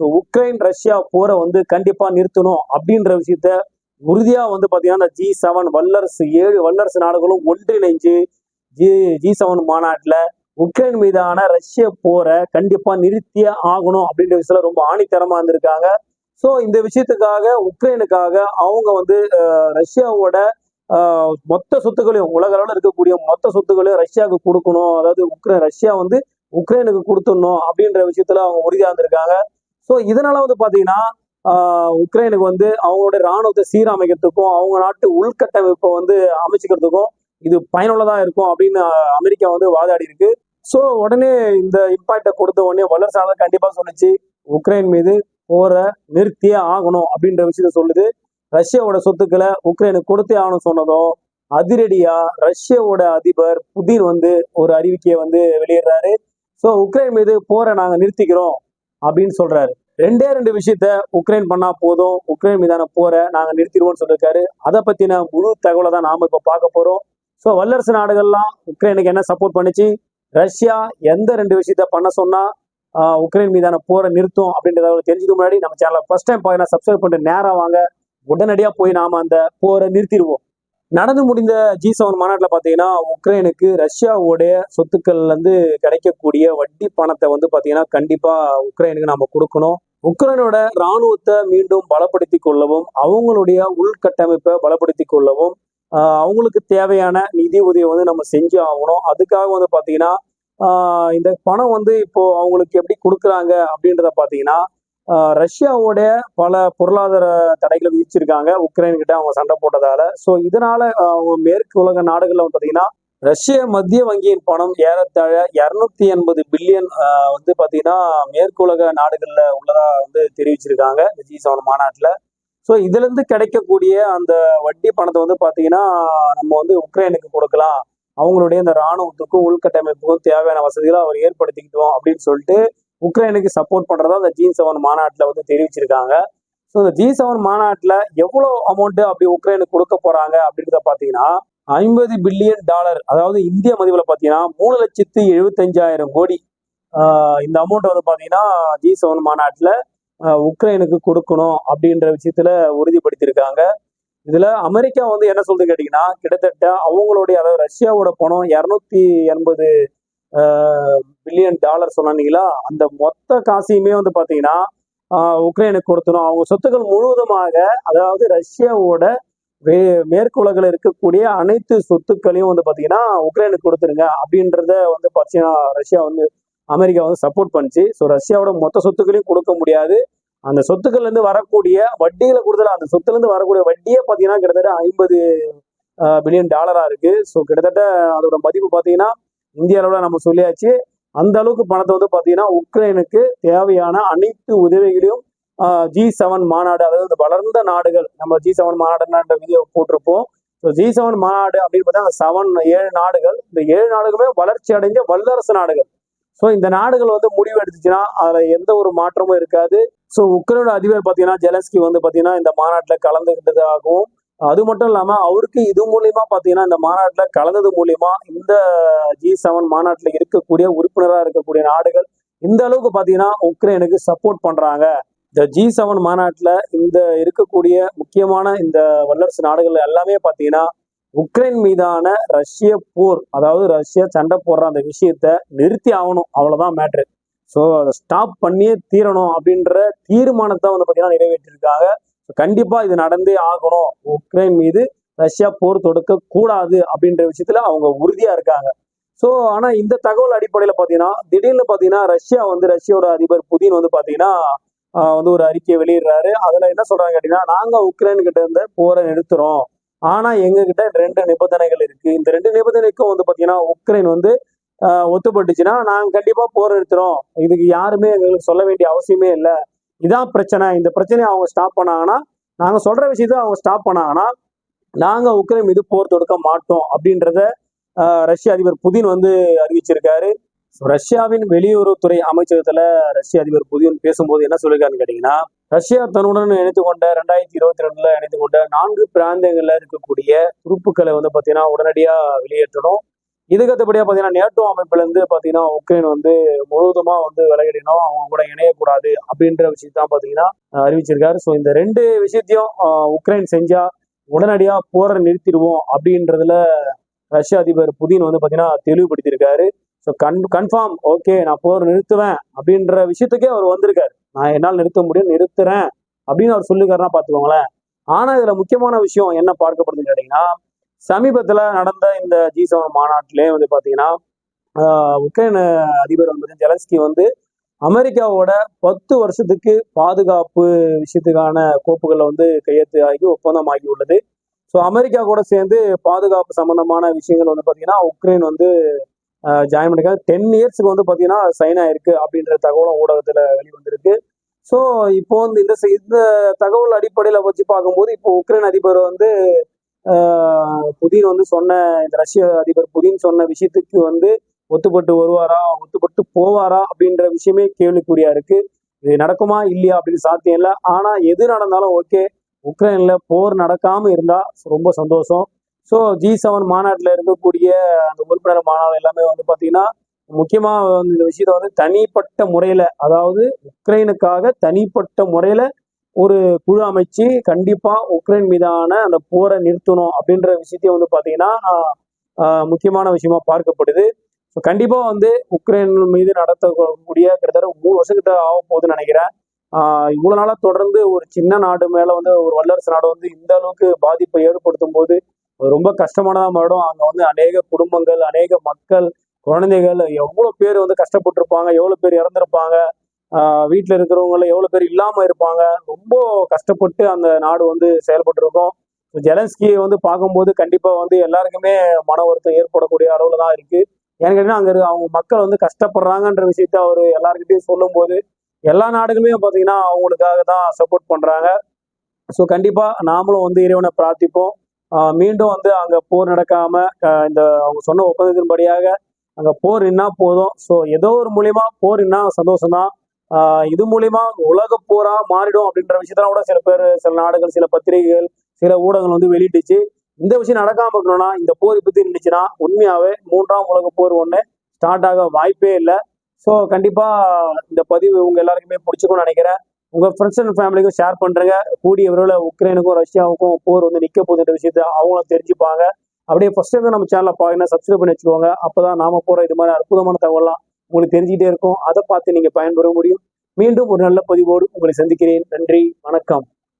So Ukraine Russia போரை வந்து கண்டிப்பாக நிறுத்தணும் அப்படின்ற விஷயத்த உறுதியாக வந்து பார்த்தீங்கன்னா இந்த ஜி செவன் வல்லரசு ஏழு வல்லரசு நாடுகளும் ஒன்றிணைஞ்சு ஜி ஜி செவன் மாநாட்டில் உக்ரைன் மீதான ரஷ்ய போரை கண்டிப்பாக நிறுத்தியே ஆகணும் அப்படின்ற விஷயத்துல ரொம்ப ஆணித்தரமாக இருந்திருக்காங்க. ஸோ இந்த விஷயத்துக்காக உக்ரைனுக்காக அவங்க வந்து ரஷ்யாவோட மொத்த சொத்துக்களையும் உலக அளவில் இருக்கக்கூடிய மொத்த சொத்துக்களையும் ரஷ்யாவுக்கு கொடுக்கணும். அதாவது உக்ரைன் ரஷ்யா வந்து உக்ரைனுக்கு கொடுத்துடணும் அப்படின்ற விஷயத்துல அவங்க உறுதியாக இருந்திருக்காங்க. ஸோ இதனால வந்து பார்த்தீங்கன்னா உக்ரைனுக்கு வந்து அவங்களோட ராணுவத்தை சீரமைக்கிறதுக்கும் அவங்க நாட்டு உள்கட்டமைப்பை வந்து அமைச்சுக்கிறதுக்கும் இது பயனுள்ளதாக இருக்கும் அப்படின்னு அமெரிக்கா வந்து வாதாடி இருக்கு. ஸோ உடனே இந்த இம்பாக்டை கொடுத்த உடனே வல்லரசு நாடுகள் சொல்லிச்சு உக்ரைன் மீது போரை நிறுத்தியே ஆகணும் அப்படின்ற விஷயத்த சொல்லுது. ரஷ்யாவோட சொத்துக்களை உக்ரைனுக்கு கொடுத்தே ஆகணும் சொன்னதும் அதிரடியா ரஷ்யாவோட அதிபர் புதின் வந்து ஒரு அறிவிக்கையை வந்து வெளியிடுறாரு. ஸோ உக்ரைன் மீது போரை நாங்கள் நிறுத்திக்கிறோம். அப்படின்னு சொல்றாரு. ரெண்டே ரெண்டு விஷயத்த உக்ரைன் பண்ணா போதும் உக்ரைன் மீதான போரை நாங்க நிறுத்திடுவோம்னு சொல்லியிருக்காரு. அதை பத்தின முழு தகவலை தான் நாம இப்ப பார்க்க போறோம். ஸோ வல்லரசு நாடுகள்லாம் உக்ரைனுக்கு என்ன சப்போர்ட் பண்ணுச்சு? ரஷ்யா எந்த ரெண்டு விஷயத்த பண்ண சொன்னா உக்ரைன் மீதான போரை நிறுத்தும் அப்படின்றத தெரிஞ்சுக்க முன்னாடி நம்ம சேனலை ஃபர்ஸ்ட் டைம் பார்த்தீங்கன்னா சப்ஸ்கிரைப் பண்ணிட்டு நேரம் வாங்க. உடனடியாக போய் நாம அந்த போரை நிறுத்திடுவோம். நடந்து முடிந்த ஜி செவன் மாநாட்டில் பார்த்தீங்கன்னா உக்ரைனுக்கு ரஷ்யாவோடைய சொத்துக்கள்லேருந்து கிடைக்கக்கூடிய வட்டி பணத்தை வந்து பார்த்தீங்கன்னா கண்டிப்பாக உக்ரைனுக்கு நம்ம கொடுக்கணும். உக்ரைனோட இராணுவத்தை மீண்டும் பலப்படுத்தி கொள்ளவும் அவங்களுடைய உள்கட்டமைப்பை பலப்படுத்தி கொள்ளவும் அவங்களுக்கு தேவையான நிதி உதவி வந்து நம்ம செஞ்சு ஆகணும். அதுக்காக வந்து பார்த்தீங்கன்னா இந்த பணம் வந்து இப்போ அவங்களுக்கு எப்படி கொடுக்குறாங்க அப்படின்றத பார்த்தீங்கன்னா ரஷ்யாவோடைய பல பொருளாதார தடைகளை விதிச்சிருக்காங்க. உக்ரைன் கிட்ட அவங்க சண்டை போட்டதால. ஸோ இதனால அவங்க மேற்கு உலக நாடுகள்ல வந்து பார்த்தீங்கன்னா ரஷ்ய மத்திய வங்கியின் பணம் ஏறத்தாழ இரநூத்தி எண்பது பில்லியன் வந்து பார்த்தீங்கன்னா மேற்கு உலக நாடுகள்ல உள்ளதா வந்து தெரிவிச்சிருக்காங்க. இந்த ஜி செவன் மாநாட்டில். ஸோ இதுல இருந்து கிடைக்கக்கூடிய அந்த வட்டி பணத்தை வந்து பார்த்தீங்கன்னா நம்ம வந்து உக்ரைனுக்கு கொடுக்கலாம். அவங்களுடைய இந்த இராணுவத்துக்கும் உள்கட்டமைப்புக்கும் தேவையான வசதிகளை அவர் ஏற்படுத்திக்கிட்டோம் அப்படின்னு சொல்லிட்டு உக்ரைனுக்கு சப்போர்ட் பண்ணுறதா அந்த ஜி செவன் மாநாட்டில் வந்து தெரிவிச்சிருக்காங்க. ஸோ இந்த ஜி செவன் மாநாட்டில் எவ்வளோ அமௌண்ட்டு அப்படி உக்ரைனுக்கு கொடுக்க போகிறாங்க அப்படின்றத பார்த்தீங்கன்னா ஐம்பது பில்லியன் டாலர் அதாவது இந்திய மதிப்பில் பார்த்தீங்கன்னா மூணு லட்சத்து எழுபத்தஞ்சாயிரம் கோடி இந்த அமௌண்ட் வந்து பார்த்தீங்கன்னா ஜி செவன் மாநாட்டில் உக்ரைனுக்கு கொடுக்கணும் அப்படின்ற விஷயத்துல உறுதிப்படுத்தியிருக்காங்க. இதுல அமெரிக்கா வந்து என்ன சொல்றது கேட்டீங்கன்னா கிட்டத்தட்ட அவங்களுடைய அதாவது ரஷ்யாவோட பணம் இரநூத்தி எண்பது பில்லியன் டாலர் சொன்னீங்களா? அந்த மொத்த காசையுமே வந்து பார்த்தீங்கன்னா உக்ரைனுக்கு கொடுத்தணும் அவங்க சொத்துக்கள் முழுவதுமாக அதாவது ரஷ்யாவோட வே மேற்கு உலகில் இருக்கக்கூடிய அனைத்து சொத்துக்களையும் வந்து பார்த்தீங்கன்னா உக்ரைனுக்கு கொடுத்துருங்க. அப்படின்றத வந்து பார்த்தீங்கன்னா ரஷ்யா வந்து அமெரிக்கா வந்து சப்போர்ட் பண்ணிச்சு. ஸோ ரஷ்யாவோட மொத்த சொத்துக்களையும் கொடுக்க முடியாது. அந்த சொத்துக்கள்லேருந்து வரக்கூடிய வட்டியில் கொடுத்தல அந்த சொத்துலேருந்து வரக்கூடிய வட்டியே பார்த்தீங்கன்னா கிட்டத்தட்ட ஐம்பது பில்லியன் டாலராக இருக்கு. ஸோ கிட்டத்தட்ட அதோட மதிப்பு பார்த்தீங்கன்னா இந்திய அளவில் நம்ம சொல்லியாச்சு. அந்த அளவுக்கு பணத்தை வந்து பார்த்தீங்கன்னா உக்ரைனுக்கு தேவையான அனைத்து உதவிகளையும் ஜி செவன் மாநாடு அதாவது இந்த வளர்ந்த நாடுகள் நம்ம ஜி செவன் மாநாடுன்ற வீடியோ போட்டிருப்போம். ஸோ ஜி செவன் மாநாடு அப்படின்னு பார்த்தா அந்த செவன் ஏழு நாடுகள். இந்த ஏழு நாடுகளுமே வளர்ச்சி அடைஞ்ச வல்லரசு நாடுகள். ஸோ இந்த நாடுகள் வந்து முடிவு எடுத்துச்சுன்னா அதில் எந்த ஒரு மாற்றமும் இருக்காது. ஸோ உக்ரைனோட அதிபர் பார்த்தீங்கன்னா ஜெலன்ஸ்கி வந்து பார்த்தீங்கன்னா இந்த மாநாட்டில் கலந்துக்கிட்டதாகவும் அது மட்டும் இல்லாம அவருக்கு இது மூலியமா பார்த்தீங்கன்னா இந்த மாநாட்டில் கலந்தது மூலியமா இந்த ஜி செவன் மாநாட்டில் இருக்கக்கூடிய உறுப்பினராக இருக்கக்கூடிய நாடுகள் இந்த அளவுக்கு பார்த்தீங்கன்னா உக்ரைனுக்கு சப்போர்ட் பண்றாங்க. இந்த ஜி செவன் மாநாட்டில் இந்த இருக்கக்கூடிய முக்கியமான இந்த வல்லரசு நாடுகள் எல்லாமே பார்த்தீங்கன்னா உக்ரைன் மீதான ரஷ்ய போர் அதாவது ரஷ்யா சண்டை போடுற அந்த விஷயத்த நிறுத்தி ஆகணும். அவ்வளவுதான் மேட்ரு ஸோ அதை ஸ்டாப் பண்ணியே தீரணும் அப்படின்ற தீர்மானத்தை வந்து பார்த்தீங்கன்னா நிறைவேற்றிருக்காங்க. கண்டிப்பா இது நடந்தே ஆகணும். உக்ரைன் மீது ரஷ்யா போர் தொடுக்க கூடாது அப்படின்ற விஷயத்துல அவங்க உறுதியா இருக்காங்க. ஸோ ஆனா இந்த தகவல் அடிப்படையில பாத்தீங்கன்னா திடீர்னு பாத்தீங்கன்னா ரஷ்யா வந்து ரஷ்யாவோட அதிபர் புதின் வந்து பாத்தீங்கன்னா வந்து ஒரு அறிக்கையை வெளியிடுறாரு. அதுல என்ன சொல்றாங்க அப்படின்னா நாங்க உக்ரைன் கிட்ட இருந்த போரை நிறுத்துறோம். ஆனா எங்க கிட்ட ரெண்டு நிபந்தனைகள் இருக்கு. இந்த ரெண்டு நிபந்தனைக்கும் வந்து பாத்தீங்கன்னா உக்ரைன் வந்து ஒத்துப்பட்டுச்சுன்னா நாங்க கண்டிப்பா போர் நிறுத்துறோம். இதுக்கு யாருமே எங்களுக்கு சொல்ல வேண்டிய அவசியமே இல்லை. இதான் பிரச்சனை. இந்த பிரச்சனையை அவங்க ஸ்டாப் பண்ணாங்கன்னா நாங்கள் சொல்ற விஷயத்த அவங்க ஸ்டாப் பண்ணாங்கன்னா நாங்கள் உக்ரைன் மீது போர் தொடுக்க மாட்டோம் அப்படின்றத ஆஹ் ரஷ்ய அதிபர் புதின் வந்து அறிவிச்சிருக்காரு. ரஷ்யாவின் வெளியுறவுத்துறை அமைச்சகத்துல ரஷ்ய அதிபர் புதின் பேசும்போது என்ன சொல்லியிருக்காருன்னு கேட்டீங்கன்னா ரஷ்யா தன்னுடன் இணைத்து கொண்ட ரெண்டாயிரத்தி இருபத்தி ரெண்டுல இணைத்து கொண்ட நான்கு பிராந்தியங்கள்ல இருக்கக்கூடிய துருப்புக்களை வந்து பாத்தீங்கன்னா உடனடியா வெளியேற்றணும். இதுக்கு அடுத்தபடியா பாத்தீங்கன்னா நேட்டோ அமைப்புல இருந்து பாத்தீங்கன்னா உக்ரைன் வந்து முழுவதுமா வந்து விலகிடணும். அவங்க கூட இணையக்கூடாது அப்படின்ற விஷயத்தான் பாத்தீங்கன்னா அறிவிச்சிருக்காரு. ஸோ இந்த ரெண்டு விஷயத்தையும் உக்ரைன் செஞ்சா உடனடியா போரை நிறுத்திடுவோம் அப்படின்றதுல ரஷ்ய அதிபர் புதின் வந்து பாத்தீங்கன்னா தெளிவுபடுத்தியிருக்காரு. ஸோ கன் கன்ஃபார்ம் ஓகே நான் போர் நிறுத்துவேன் அப்படின்ற விஷயத்துக்கே அவர் வந்திருக்காரு. நான் என்னால் நிறுத்த முடியும் நிறுத்துறேன் அப்படின்னு அவர் சொல்லிருக்காருன்னா பார்த்துக்கோங்களேன் ஆனா இதுல முக்கியமான விஷயம் என்ன பார்க்கப்படுதுன்னு கேட்டீங்கன்னா சமீபத்துல நடந்த இந்த ஜி செவன் மாநாட்டிலே வந்து பாத்தீங்கன்னா உக்ரைன் அதிபர் வந்து ஜெலன்ஸ்கி வந்து அமெரிக்காவோட பத்து வருஷத்துக்கு பாதுகாப்பு விஷயத்துக்கான கோப்புகளை வந்து கையெழுத்து ஆகி ஒப்பந்தம் ஆகி உள்ளது ஸோ அமெரிக்கா கூட சேர்ந்து பாதுகாப்பு சம்பந்தமான விஷயங்கள் வந்து பாத்தீங்கன்னா உக்ரைன் வந்து ஜாயின் பண்ணிக்க டென் இயர்ஸ்க்கு வந்து பாத்தீங்கன்னா சைன் ஆயிருக்கு அப்படின்ற தகவலும் ஊடகத்துல வெளிவந்திருக்கு. ஸோ இப்போ வந்து இந்த இந்த தகவல் அடிப்படையில வச்சு பார்க்கும்போது இப்போ உக்ரைன் அதிபர் வந்து புதின் வந்து சொன்ன இந்த ரஷ்ய அதிபர் புதின் சொன்ன விஷயத்துக்கு வந்து ஒத்துப்பட்டு வருவாரா? ஒத்துப்பட்டு போவாரா? அப்படின்ற விஷயமே கேள்விக்குறியா இருக்கு. இது நடக்குமா? இல்லையா? அப்படின்னு சாத்தியம் இல்லை. ஆனா எது நடந்தாலும் ஓகே. உக்ரைன்ல போர் நடக்காம இருந்தா ரொம்ப சந்தோஷம். ஸோ ஜி செவன் மாநாட்டில் இருக்கக்கூடிய அந்த உறுப்பினர் மாநாடு எல்லாமே வந்து பார்த்தீங்கன்னா முக்கியமாக வந்து இந்த விஷயத்த வந்து தனிப்பட்ட முறையில் அதாவது உக்ரைனுக்காக தனிப்பட்ட முறையில் ஒரு குழு அமைச்சு கண்டிப்பா உக்ரைன் மீதான அந்த போரை நிறுத்தணும் அப்படின்ற விஷயத்தையும் வந்து பாத்தீங்கன்னா முக்கியமான விஷயமா பார்க்கப்படுது. ஸோ கண்டிப்பா வந்து உக்ரைன் மீது நடத்தக்கூடிய கிட்டத்தட்ட மூணு வருஷத்துக்கிட்ட ஆக போகுதுன்னு நினைக்கிறேன். ஆஹ், இவ்வளவு நாளா தொடர்ந்து ஒரு சின்ன நாடு மேல வந்து ஒரு வல்லரசு நாடு வந்து இந்த அளவுக்கு பாதிப்பை ஏற்படுத்தும் போது ரொம்ப கஷ்டமானதா மாறும். அங்க வந்து அநேக குடும்பங்கள் அநேக மக்கள் குழந்தைகள் எவ்வளவு பேர் வந்து கஷ்டப்பட்டிருப்பாங்க எவ்வளவு பேர் இறந்திருப்பாங்க. வீட்டில் இருக்கிறவங்கள எவ்வளோ பேர் இல்லாமல் இருப்பாங்க? ரொம்ப கஷ்டப்பட்டு அந்த நாடு வந்து செயல்பட்டு இருக்கும் வந்து பார்க்கும்போது கண்டிப்பாக வந்து எல்லாருக்குமே மன வருத்தம் ஏற்படக்கூடிய அளவில் தான் இருக்கு. ஏன்னு கேட்டீங்கன்னா அங்கே இருக்க அவங்க மக்கள் வந்து கஷ்டப்படுறாங்கன்ற விஷயத்த அவர் எல்லாருக்கிட்டையும் சொல்லும்போது எல்லா நாடுகளுமே பார்த்தீங்கன்னா அவங்களுக்காக தான் சப்போர்ட் பண்ணுறாங்க ஸோ கண்டிப்பாக நாமளும் வந்து இறைவனை பிரார்த்திப்போம். மீண்டும் வந்து அங்கே போர் நடக்காமல் இந்த அவங்க சொன்ன ஒப்பந்தத்தின்படியாக அங்கே போர் நின்னா போதும். ஸோ ஏதோ ஒரு மூலியமாக போர் நின்னா சந்தோஷம்தான். தான் இது மூலியமா உலக போரா மாறிடும் அப்படின்ற விஷயத்தெல்லாம் கூட சில பேர் சில நாடுகள் சில பத்திரிகைகள் சில ஊடகங்கள் வந்து வெளியிட்டுச்சு. இந்த விஷயம் நடக்காம இருக்கணும்னா இந்த போர் பத்தி இருந்துச்சுன்னா உண்மையாவே மூன்றாம் உலக போர் ஒண்ணு ஸ்டார்ட் ஆக வாய்ப்பே இல்லை. ஸோ கண்டிப்பா இந்த பதிவு உங்க எல்லாருக்குமே பிடிச்சிக்கும்னு நினைக்கிறேன். உங்க ஃப்ரெண்ட்ஸ் அண்ட் ஃபேமிலிக்கும் ஷேர் பண்றீங்க. கூடிய விரைவில் உக்ரைனுக்கும் ரஷ்யாவுக்கும் போர் வந்து நிக்க போகுதுன்ற விஷயத்த அவங்களும் தெரிஞ்சுப்பாங்க. அப்படியே ஃபர்ஸ்ட் டைம் நம்ம சேனலை பாருங்க சப்ஸ்கிரைப் பண்ணி வச்சுக்கோங்க. அப்பதான் நாம போற இது மாதிரி அற்புதமான தகவல்லாம் உங்களுக்கு தெரிஞ்சுக்கிட்டே இருக்கும். அதை பார்த்து நீங்க பயன்பெற முடியும். மீண்டும் ஒரு நல்ல பதிவோடு உங்களை சந்திக்கிறேன். நன்றி. வணக்கம்.